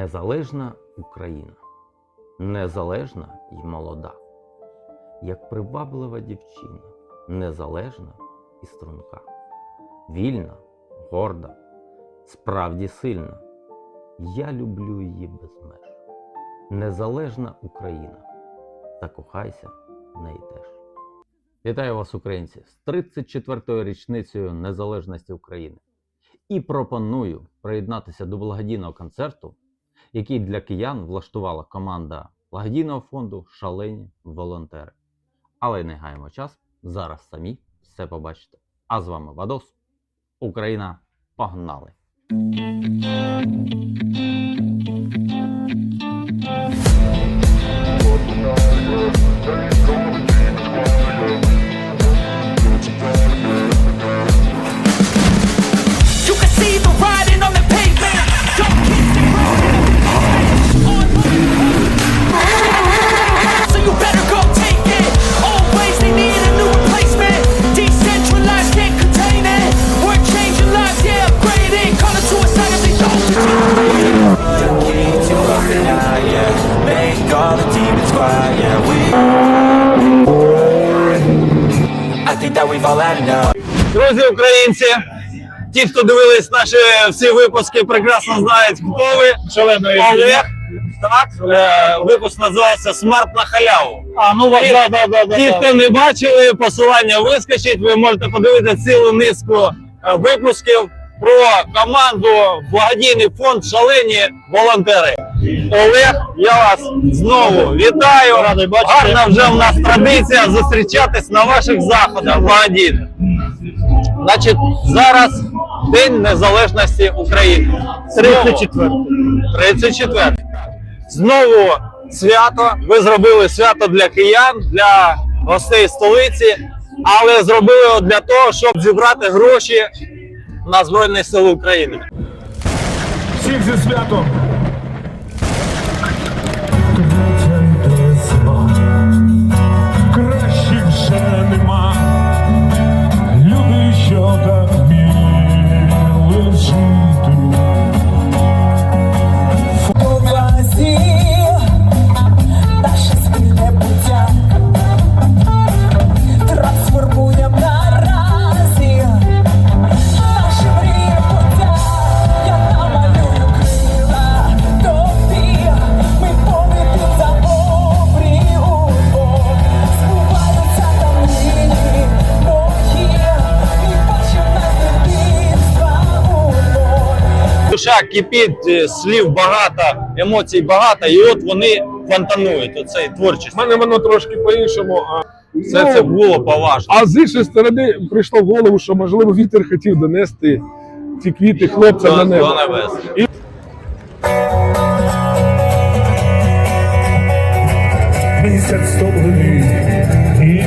Незалежна Україна, незалежна і молода, як приваблива дівчина, незалежна і струнка, вільна, горда, справді сильна. Я люблю її без меж. Незалежна Україна, закохайся в неї теж. Вітаю вас, українці, з 34-ю річницею Незалежності України і пропоную приєднатися до благодійного концерту, який для киян влаштувала команда благодійного фонду Шалені волонтери. Але не гаємо час, зараз самі все побачите. А з вами Вадос, Україна, погнали! Друзі українці, ті, хто дивились наші всі випуски, прекрасно знають, хто ви. Шаленої Олег. Так, е, випуск називався Смарт на халяву. А, ну Ті, да, да, да, да, ті, хто не бачили, посилання вискочить. Ви можете подивитися цілу низку е, випусків про команду благодійний фонд Шалені волонтери. Олег, я вас знову вітаю. Радий бачити. Гарна вже в нас традиція зустрічатись на ваших заходах благодійних. Значить, зараз День Незалежності України. 34. 34. Знову свято. Ви зробили свято для киян, для гостей столиці, але зробили його для того, щоб зібрати гроші на Збройні Сили України. Всіх зі святом. Душа кипить, е, слів багато, емоцій багато, і от вони фонтанують. Оцей творчість. У мене воно трошки по-іншому. А, Все ну, це було поважно. а з іншої сторони прийшло в голову, що можливо вітер хотів донести ті квіти хлопцям До, на небо. до небес. Місяць стоплений і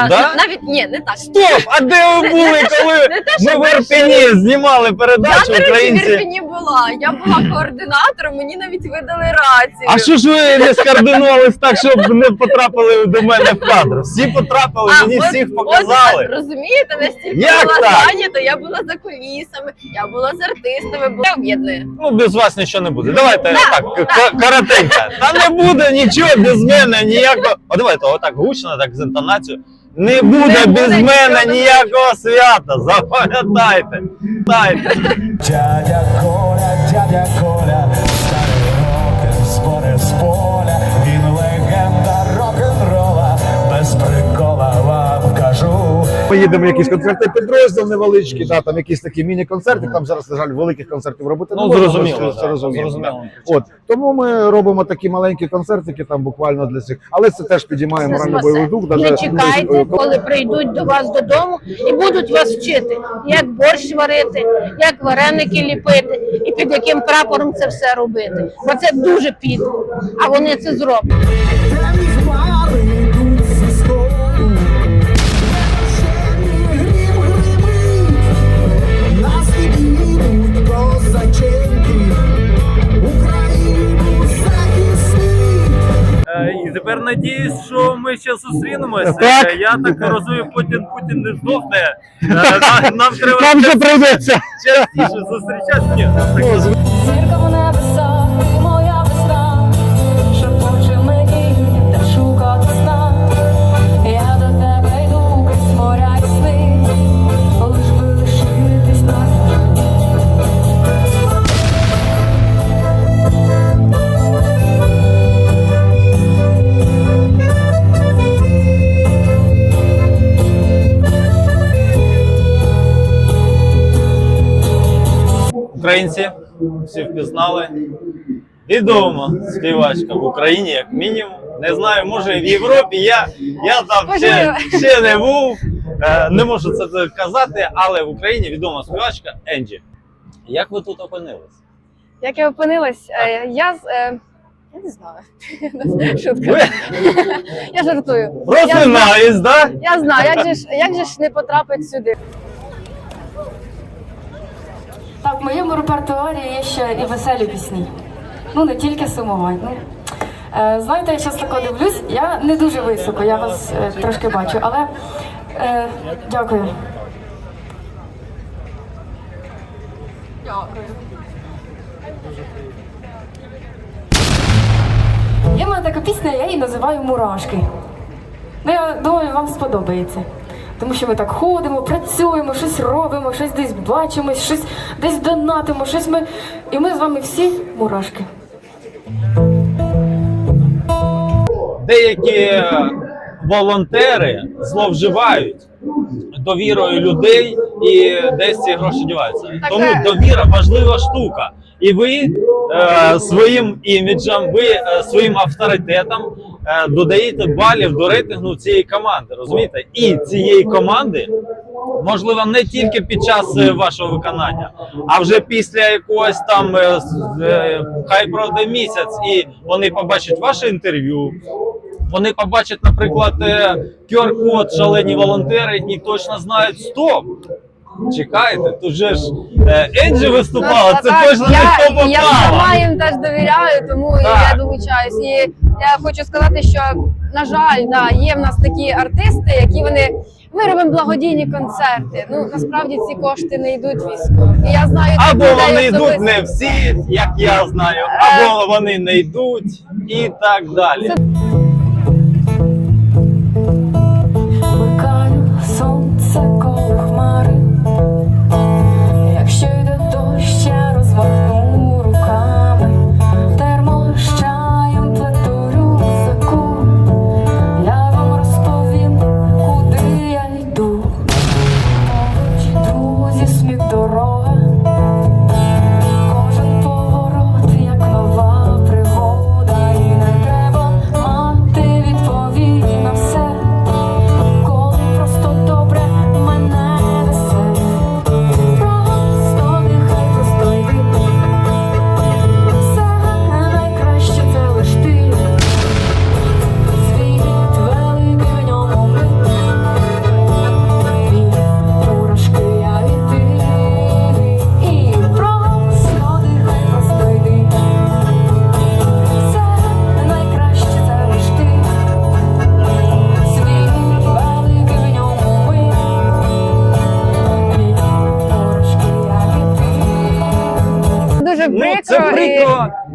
А, Да? Навіть ні, не так. Стоп! А де ви були, коли не те, ми в Ірпені знімали передачу речі, в українці? Ірпені була. Я була координатором, мені навіть видали рацію. А що ж ви не скоординувались так, щоб не потрапили до мене в кадр? Всі потрапили, А, мені от- всіх от, показали. розумієте, настільки Як була так? зайнята, я була за кулісами, я була з артистами, була об'єднує. Ну, без вас нічого не буде. Давайте Да, отак, к- коротенько. Та не буде нічого без мене, ніякого. О, давайте отак гучно, так з інтонацією. Не буде Не без буде мене нічого. ніякого свята. Запам'ятайте. Дядя Коля, дядя Коля, старий Ми їдемо якісь концерти підрозділ невеличкі, да, там якісь такі міні-концерти. Там зараз, на жаль, великих концертів робити не Ну, можна, зрозуміло, це, да, це розуміло. зрозуміло. да. От тому ми робимо такі маленькі концертики, там буквально для цих, але це теж підіймає морально бойовий дух. Не даже- чекайте, коли прийдуть до вас додому і будуть вас вчити, як борщ варити, як вареники ліпити і під яким прапором це все робити. Бо це дуже підло, а вони це зроблять. І тепер надіюсь, що ми ще зустрінемося. Так. Я так розумію, Путін Путін не здохне. Е, Нам треба Нам вже прийдеться. частіше зустрічатися. Ні, Зірка в Українці всі впізнали. Відома співачка в Україні, як мінімум. Не знаю, може в Європі. Я, я там ще, ще не був. Е, не можу це казати, але в Україні відома співачка Енджі. Як ви тут опинились? Як я опинилась, е, я з. е, Я не знаю. Шутка. Я жартую. Я знаю, просинаюсь, я знаю, як же ж не потрапити сюди. Так, в моєму репертуарі є ще і веселі пісні. Ну, не тільки сумувати. Ну, е, знаєте, я часто тако дивлюсь, я не дуже високо, я вас е, трошки бачу, але е, дякую. Є в мене така пісня, я її називаю Мурашки. Ну, я думаю, вам сподобається. Тому що ми так ходимо, працюємо, щось робимо, щось десь бачимось, щось десь донатимо, щось ми. І ми з вами всі мурашки. Деякі волонтери зловживають довірою людей і десь ці гроші діваються. Тому довіра важлива штука. І ви е, своїм іміджем, ви е, своїм авторитетом е, додаєте балів до рейтингу цієї команди. Розумієте? І цієї команди, можливо, не тільки під час е, вашого виконання, а вже після якогось там е, е, хай пройде місяць, і вони побачать ваше інтерв'ю. Вони побачать, наприклад, QR-код шалені волонтери і точно знають стоп. Чекайте, тут же ж е, Енджі виступала, Ну, це точно я, не хто я сама їм теж довіряю, тому я долучаюсь. І я хочу сказати, що на жаль, да, є в нас такі артисти, які вони. Ми робимо благодійні концерти. Ну насправді ці кошти не йдуть військовим. І я знаю Або вони йдуть не всі, як я знаю, Е. або вони не йдуть і так далі. Сонце коло.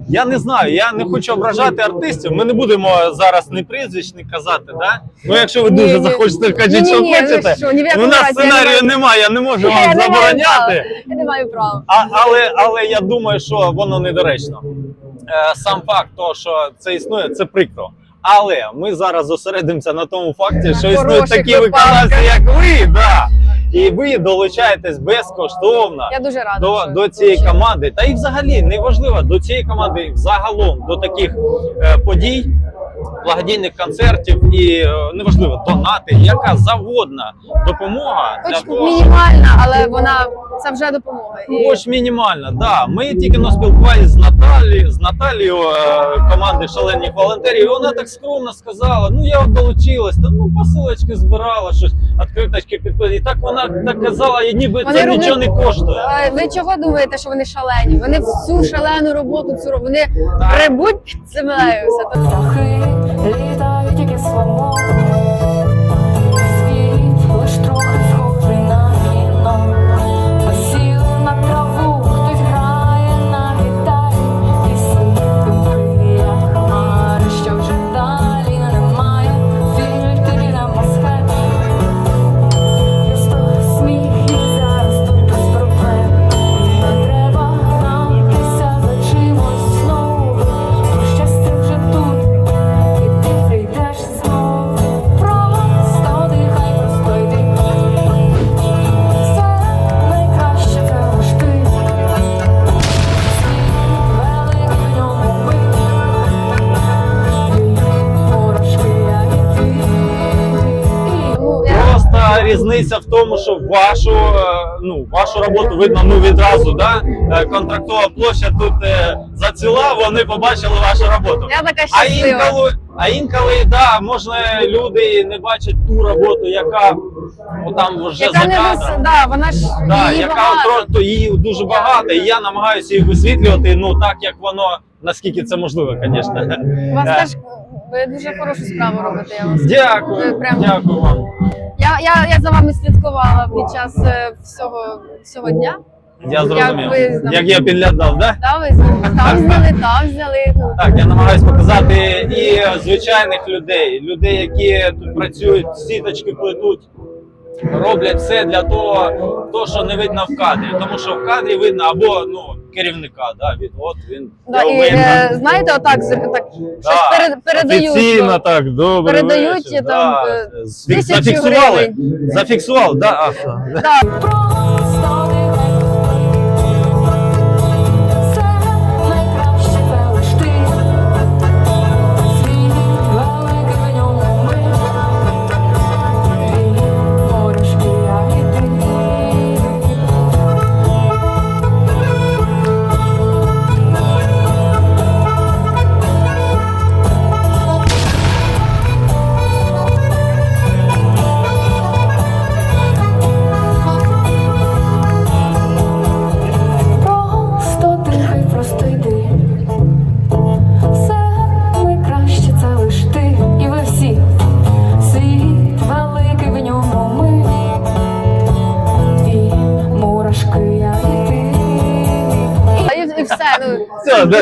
Я не знаю, я не хочу ображати артистів. Ми не будемо зараз не прізвищ не казати, да? Ну, якщо ви Ні, дуже ні. захочете, кажіть, що ні, ні, ви хочете. що, ні в якому У нас разі, я не сценарію маю- немає, я не можу Я вам не маю права. забороняти. Я не маю права. А, але, але я думаю, що воно недоречно. Е, сам факт того, що це існує, це прикро. Але ми зараз зосередимося на тому факті, що існують хороших такі виконавці, як ви, да. І ви долучаєтесь безкоштовно Я дуже рада. до, що до цієї команди. Та і взагалі не важливо до цієї команди, загалом до таких е, подій, благодійних концертів і е, неважливо донати, яка завгодна допомога для Хоч того, мінімальна, але вона це вже допомога. І Хоч мінімально, да. Ми тільки но спілкувалися з Наталі, з Наталією е, команди шалених волонтерів. і Вона так скромно сказала: ну я долучилась, та ну посилочки збирала щось, відкриточки підписала. І так вона так казала, і ніби Вони це роблять- нічого не коштує. Ви чого думаєте, що вони шалені? Вони всю шалену роботу цю. Вони прибуть під землею. Все то. Літають, як і. Різниця в тому, що вашу, е, ну, вашу роботу видно ну, відразу. Да? Е, Контрактова площа тут е, зацвіла, вони побачили вашу роботу. Я така А інколи, а інколи, да, можна люди не бачать ту роботу, яка там вже яка за кадром. вис... да, вона ж Да, її яка багато. її дуже багато, і я намагаюся її висвітлювати, ну так як воно, наскільки це можливо, звісно. У вас теж ви дуже хорошу справу робите. Я вас Дякую, дякую вам. Я, я, я за вами слідкувала під час е, всього, всього дня. Я зрозумів. ви Як я підглядав, да? Да, ви там зняли, там зняли. Ну, Так, я намагаюся показати і звичайних людей, людей, які тут працюють, сіточки плетуть, роблять все для того, то, що не видно в кадрі. Тому що в кадрі видно або ну, керівника, да, від от він да, і е, знаєте, отак, з- так щось Да, перед, передають. Офіційно то. так, добре. Передають вечір, там, да. е, Зфі- тисячу Зафіксували? гривень. Зафіксували, да? А, Да, Просто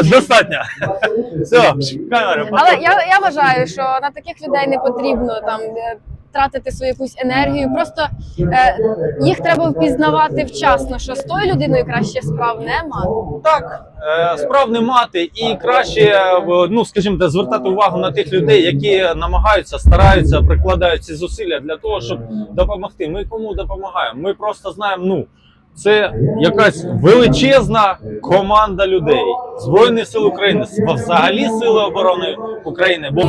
достатньо. Все, камера. Але я, я вважаю, що на таких людей не потрібно там е, тратити свою якусь енергію. Просто е, їх треба впізнавати вчасно, що з тою людиною краще справ нема. Так, е, справ не мати, і краще, е, ну скажімо, звертати увагу на тих людей, які намагаються, стараються, прикладають ці зусилля для того, щоб допомогти. Ми кому допомагаємо? Ми просто знаємо, ну. Це якась величезна команда людей Збройних сил України, взагалі Сили оборони України. Бо